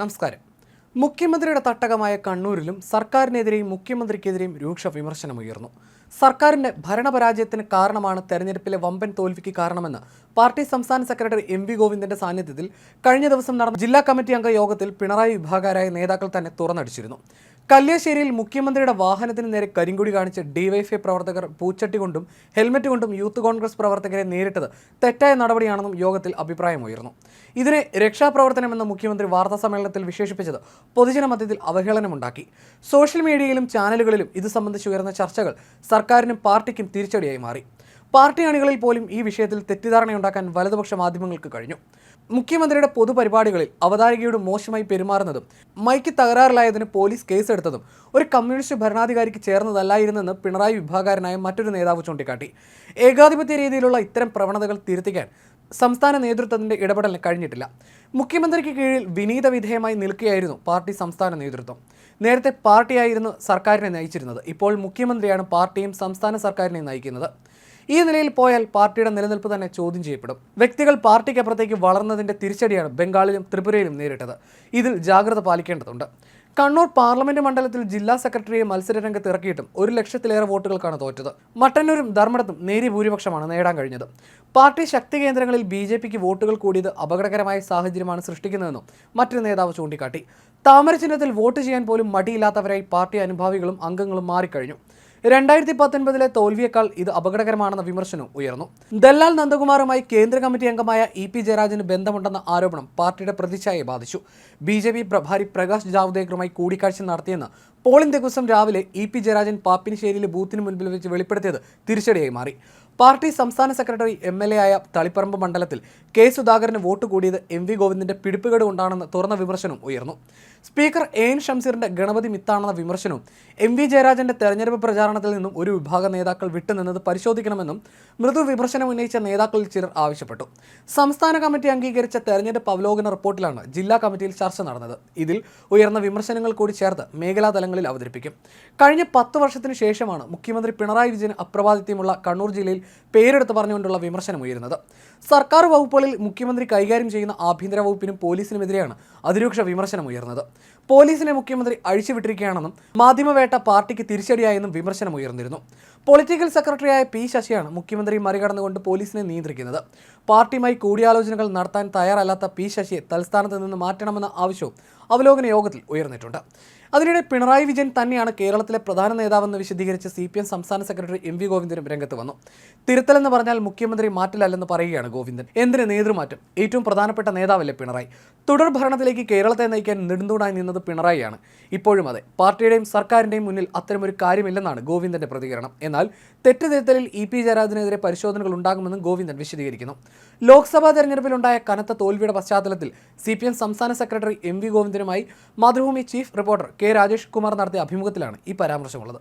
നമസ്കാരം. മുഖ്യമന്ത്രിയുടെ തട്ടകമായ കണ്ണൂരിലും സർക്കാരിനെതിരെയും മുഖ്യമന്ത്രിക്കെതിരെയും രൂക്ഷ വിമർശനമുയർന്നു സർക്കാരിന്റെ ഭരണപരാജയത്തിന് കാരണമാണ് തെരഞ്ഞെടുപ്പിലെ വമ്പൻ തോൽവിക്ക് കാരണമെന്ന് പാർട്ടി സംസ്ഥാന സെക്രട്ടറി എം വി ഗോവിന്ദന്റെ സാന്നിധ്യത്തിൽ കഴിഞ്ഞ ദിവസം നടന്ന ജില്ലാ കമ്മിറ്റി അംഗ യോഗത്തിൽ പിണറായി വിഭാഗരായ നേതാക്കൾ തന്നെ തുറന്നടിച്ചിരുന്നു. കല്യാശ്ശേരിയിൽ മുഖ്യമന്ത്രിയുടെ വാഹനത്തിന് നേരെ കരിങ്കൊടി കാണിച്ച് ഡിവൈഎഫ്ഐ പ്രവർത്തകർ പൂച്ചട്ടി കൊണ്ടും ഹെൽമറ്റ് കൊണ്ടും യൂത്ത് കോൺഗ്രസ് പ്രവർത്തകരെ നേരിട്ടത് തെറ്റായ നടപടിയാണെന്നും യോഗത്തിൽ അഭിപ്രായമുയർന്നു. ഇതിനെ രക്ഷാപ്രവർത്തനമെന്ന് മുഖ്യമന്ത്രി വാർത്താ സമ്മേളനത്തിൽ വിശേഷിപ്പിച്ചത് പൊതുജന മധ്യത്തിൽ അവഹേളനമുണ്ടാക്കി. സോഷ്യൽ മീഡിയയിലും ചാനലുകളിലും ഇത് സംബന്ധിച്ച് ഉയർന്ന ചർച്ചകൾ സർക്കാരിനും പാർട്ടിക്കും തിരിച്ചടിയായി മാറി. പാർട്ടി അണികളിൽ പോലും ഈ വിഷയത്തിൽ തെറ്റിദ്ധാരണയുണ്ടാക്കാൻ വലതുപക്ഷ മാധ്യമങ്ങൾക്ക് കഴിഞ്ഞു. മുഖ്യമന്ത്രിയുടെ പൊതുപരിപാടികളിൽ അവതാരകയോട് മോശമായി പെരുമാറുന്നതും മൈക്ക് തകരാറിലായതിന് പോലീസ് കേസെടുത്തതും ഒരു കമ്മ്യൂണിസ്റ്റ് ഭരണാധികാരിക്ക് ചേർന്നതല്ലായിരുന്നെന്ന് പിണറായി വിഭാഗക്കാരനായ മറ്റൊരു നേതാവ് ചൂണ്ടിക്കാട്ടി. ഏകാധിപത്യ രീതിയിലുള്ള ഇത്തരം പ്രവണതകൾ തിരുത്തിക്കാൻ സംസ്ഥാന നേതൃത്വത്തിന്റെ ഇടപെടലിന് കഴിഞ്ഞിട്ടില്ല. മുഖ്യമന്ത്രിക്ക് കീഴിൽ വിനീത വിധേയമായി നിൽക്കുകയായിരുന്നു പാർട്ടി സംസ്ഥാന നേതൃത്വം. നേരത്തെ പാർട്ടിയായിരുന്നു സർക്കാരിനെ നയിച്ചിരുന്നത്. ഇപ്പോൾ മുഖ്യമന്ത്രിയാണ് പാർട്ടിയും സംസ്ഥാന സർക്കാരിനെയും നയിക്കുന്നത്. ഈ നിലയിൽ പോയാൽ പാർട്ടിയുടെ നിലനിൽപ്പ് തന്നെ ചോദ്യം ചെയ്യപ്പെടും. വ്യക്തികൾ പാർട്ടിക്കപ്പുറത്തേക്ക് വളർന്നതിന്റെ തിരിച്ചടിയാണ് ബംഗാളിലും ത്രിപുരയിലും നേരിട്ടത്. ഇതിൽ ജാഗ്രത പാലിക്കേണ്ടതുണ്ട്. കണ്ണൂർ പാർലമെന്റ് മണ്ഡലത്തിൽ ജില്ലാ സെക്രട്ടറിയെ മത്സരരംഗത്ത് ഇറക്കിയിട്ടും ഒരു ലക്ഷത്തിലേറെ വോട്ടുകൾക്കാണ് തോറ്റത്. മട്ടന്നൂരും ധർമ്മടത്തും നേരിയ ഭൂരിപക്ഷമാണ് നേടാൻ കഴിഞ്ഞത്. പാർട്ടി ശക്തി കേന്ദ്രങ്ങളിൽ ബി ജെ പിക്ക് വോട്ടുകൾ കൂടിയത് അപകടകരമായ സാഹചര്യമാണ് സൃഷ്ടിക്കുന്നതെന്നും മറ്റൊരു നേതാവ് ചൂണ്ടിക്കാട്ടി. താമര ചിഹ്നത്തിൽ വോട്ട് ചെയ്യാൻ പോലും മടിയില്ലാത്തവരായി പാർട്ടി അനുഭാവികളും അംഗങ്ങളും മാറിക്കഴിഞ്ഞു. രണ്ടായിരത്തി പത്തൊൻപതിലെ തോൽവിയേക്കാൾ ഇത് അപകടകരമാണെന്ന വിമർശനം ഉയർന്നു. ദല്ലാൽ നന്ദകുമാറുമായി കേന്ദ്ര കമ്മിറ്റി അംഗമായ ഇ പി ജയരാജന് ബന്ധമുണ്ടെന്ന ആരോപണം പാർട്ടിയുടെ പ്രതിച്ഛായയെ ബാധിച്ചു. ബി ജെ പി പ്രഭാരി പ്രകാശ് ജാവ്ദേക്കറുമായി കൂടിക്കാഴ്ച നടത്തിയെന്ന് പോളിംഗ് ദിവസം രാവിലെ ഇ പി ജയരാജൻ പാപ്പിനിശ്ശേരിയിലെ ബൂത്തിന് മുൻപിൽ വെച്ച് വെളിപ്പെടുത്തിയത് തിരിച്ചടിയായി മാറി. പാർട്ടി സംസ്ഥാന സെക്രട്ടറി എം എൽ എ ആയ തളിപ്പറമ്പ് മണ്ഡലത്തിൽ കെ സുധാകരന് വോട്ട് കൂടിയത് എം വി ഗോവിന്ദന്റെ പിടിപ്പുകേട് കൊണ്ടാണെന്ന് തുറന്ന വിമർശനവും ഉയർന്നു. സ്പീക്കർ എ എൻ ഷംസീറിന്റെ ഗണപതി മിത്താണെന്ന വിമർശനവും എം വി ജയരാജന്റെ തെരഞ്ഞെടുപ്പ് പ്രചാരണത്തിൽ നിന്നും ഒരു വിഭാഗം നേതാക്കൾ വിട്ടുനിന്നത് പരിശോധിക്കണമെന്നും മൃദു വിമർശനം ഉന്നയിച്ച നേതാക്കളിൽ ചിലർ ആവശ്യപ്പെട്ടു. സംസ്ഥാന കമ്മിറ്റി അംഗീകരിച്ച തെരഞ്ഞെടുപ്പ് അവലോകന റിപ്പോർട്ടിലാണ് ജില്ലാ കമ്മിറ്റിയിൽ ചർച്ച നടന്നത്. ഇതിൽ ഉയർന്ന വിമർശനങ്ങൾ കൂടി ചേർത്ത് മേഖലാ തലങ്ങളിൽ അവതരിപ്പിക്കും. കഴിഞ്ഞ പത്ത് വർഷത്തിന് ശേഷമാണ് മുഖ്യമന്ത്രി പിണറായി വിജയൻ അപ്രവാദിത്യമുള്ള കണ്ണൂർ ജില്ലയിൽ പേരെടുത്ത് പറഞ്ഞുകൊണ്ടുള്ള വിമർശനം ഉയരുന്നത്. സർക്കാർ വകുപ്പുകളിൽ മുഖ്യമന്ത്രി കൈകാര്യം ചെയ്യുന്ന ആഭ്യന്തര വകുപ്പിനും പോലീസിനുമെതിരെയാണ് അതിരൂക്ഷ വിമർശനം ഉയർന്നത്. പോലീസിനെ മുഖ്യമന്ത്രി അഴിച്ചുവിട്ടിരിക്കുകയാണെന്നും മാധ്യമവേട്ട പാർട്ടിക്ക് തിരിച്ചടിയായെന്നും വിമർശനം ഉയർന്നിരുന്നു. പൊളിറ്റിക്കൽ സെക്രട്ടറിയായ പി ശശിയാണ് മുഖ്യമന്ത്രി മറികടന്നുകൊണ്ട് പോലീസിനെ നിയന്ത്രിക്കുന്നത്. പാർട്ടിയുമായി കൂടിയാലോചനകൾ നടത്താൻ തയ്യാറല്ലാത്ത പി ശശിയെ തൽസ്ഥാനത്ത് നിന്ന് മാറ്റണമെന്ന ആവശ്യവും അവലോകന യോഗത്തിൽ ഉയർന്നിട്ടുണ്ട്. അതിനിടെ പിണറായി വിജയൻ തന്നെയാണ് കേരളത്തിലെ പ്രധാന നേതാവെന്ന് വിശദീകരിച്ച് സി പി എം സംസ്ഥാന സെക്രട്ടറി എം വി ഗോവിന്ദനും രംഗത്ത് വന്നു. തിരുത്തലെന്ന് പറഞ്ഞാൽ മുഖ്യമന്ത്രി മാറ്റിലല്ലെന്ന് പറയുകയാണ് ഗോവിന്ദൻ. എന്തിന് നേതൃമാറ്റം? ഏറ്റവും പ്രധാനപ്പെട്ട നേതാവല്ലേ പിണറായി? തുടർ ഭരണത്തിലേക്ക് കേരളത്തെ നയിക്കാൻ നെടുന്തൂണായി നിന്നത് പിണറായിയാണ്. ഇപ്പോഴും അതെ പാർട്ടിയുടെയും സർക്കാരിന്റെയും മുന്നിൽ അത്തരമൊരു കാര്യമില്ലെന്നാണ് ഗോവിന്ദന്റെ പ്രതികരണം. എന്നാൽ തെറ്റ് തിരുത്തലിൽ ഇ പി ജയരാജനെതിരെ പരിശോധനകൾ ഉണ്ടാകുമെന്നും ഗോവിന്ദൻ വിശദീകരിക്കുന്നു. ലോക്സഭാ തെരഞ്ഞെടുപ്പിലുണ്ടായ കനത്ത തോൽവിയുടെ പശ്ചാത്തലത്തിൽ സി സംസ്ഥാന secretary M V ഗോവിന്ദനുമായി Mathrubhumi chief reporter K Rajesh Kumar നടത്തിയ അഭിമുഖത്തിലാണ് ഈ പരാമർശമുള്ളത്.